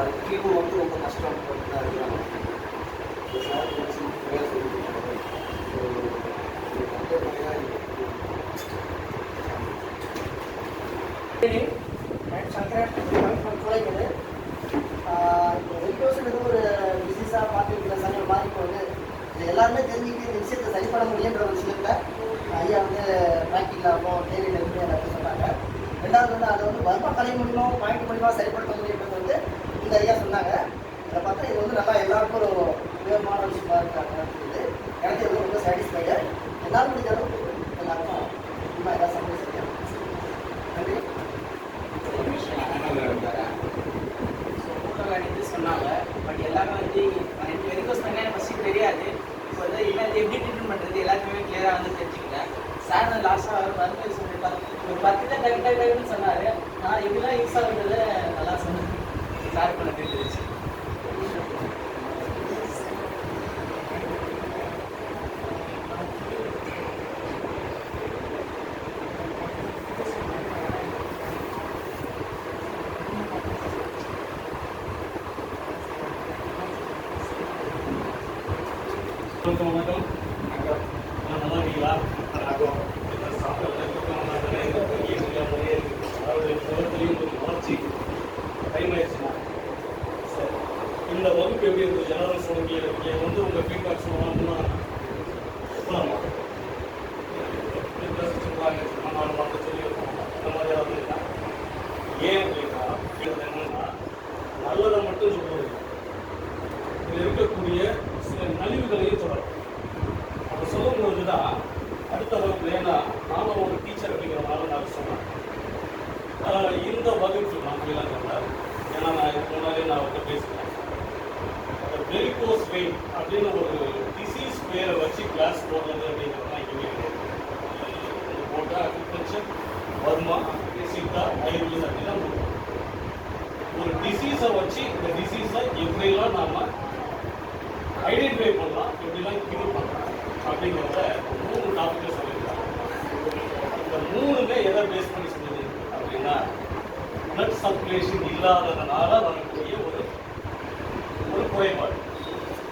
வரைக்கும் வந்து ரொம்ப கஷ்டப்பட்டு தான் சார் வந்து சிம்பிளாக ஒரு டிசீஸாக பார்த்துருக்கிற சமயம் மாதிரி வந்து எல்லாருமே தெரிஞ்சுக்கிட்டு இந்த விஷயத்தை சரி பண்ண முடியுன்ற ஒரு விஷயத்த ஐயா வந்து ப்ராக்டிக்கலாகவும் தேவையில் இருந்து எல்லாத்தையும் சொன்னாங்க. ரெண்டாவது வந்து அதை வந்து வர்ம கலை மூலியமாக பாயிண்ட் மூலியமாக சரிப்படுத்த முடியுன்றது வந்து இந்த ஐயா சொன்னாங்க. அதை பார்த்தா இது வந்து நல்லா எல்லாருக்கும் ஒரு உபயோகமான விஷயமா இருக்காங்க இது எனக்கு இது ரொம்ப சாட்டிஸ்ஃபைடு எல்லாரும் முடிஞ்ச அளவுக்கு எல்லாருக்கும் இன்னும் எல்லாம் சந்தோஷம் நன்றி. சொன்னாங்க. பட் எல்லாமே வந்து ரெண்டு வரைக்கும் சொன்னாங்க. எனக்கு ஃபஸ்ட்டு தெரியாது. இப்போ வந்து என்ன இது எப்படி ட்ரீட்மெண்ட் பண்ணுறது எல்லாத்தையுமே கிளியராக வந்து தெரிஞ்சுக்கிட்டேன் சார் வந்து லாஸ்ட்டாக மருந்து சொல்லி ஒரு பத்து தான் டக்கு டக்கு டக்குன்னு சொன்னார். நான் இப்படிலாம் யூஸ் ஆகுறத நல்லா சொன்னேன். சார் பண்ண தெரிஞ்சிருச்சு வணக்கம் வணக்கம் நான் நல்லா இருக்கீங்களா அவருடைய இந்த வகுப்பு எப்படி இருக்குது ஜெனரல் சொல்லுங்க இங்கே வந்து உங்கள் ஃபீட்பேக் சொல்லலாம்னா சொல்லலாமா நாலு மாதம் சொல்லியிருக்கோம் அந்த மாதிரி ஏதாவது இருக்கா ஏன் அப்படின்னா இது என்னன்னா நல்லதை மட்டும் சொல்லுவது இதில் இருக்கக்கூடிய சில நலிவுகளையும் சொல்லணும். அப்போ சொல்லும்போது தான் அடுத்த வகுப்பு ஏன்னா நானும் ஒரு டீச்சர் அப்படிங்கிறனால நான் சொன்னேன். ஆஹ் இந்த வகுப்பு நான் இளங்கல்ல ஏன்னா நான் இதுக்கு முன்னாடியே நான் அவர்கிட்ட பேசினேன் வெரிகோஸ் வெயின் அப்படின்னு ஒரு டிசீஸ் பேரை வச்சு கிளாஸ் போடுறது அப்படிங்கிறதுலாம் இங்கே கிடையாது. போட்டால் அக்ரிகல்ச்சர் வர்மா சித்தா ஆயுர்வேதம் அப்படிலாம் ஒரு டிசீஸை வச்சு இந்த டிசீஸை எப்படிலாம் நாம் ஐடென்டிஃபை பண்ணலாம் எப்படிலாம் கியூர் பண்ணலாம் அப்படிங்கிறத மூணு டாபிக்ல சொல்லியிருக்காங்க. இந்த மூணுமே எதை பேஸ் பண்ணி சொல்லுது அப்படின்னா பிளட் சர்க்குலேஷன் இல்லாததுனால வரக்கூடிய ஒரு ஒரு குறைபாடு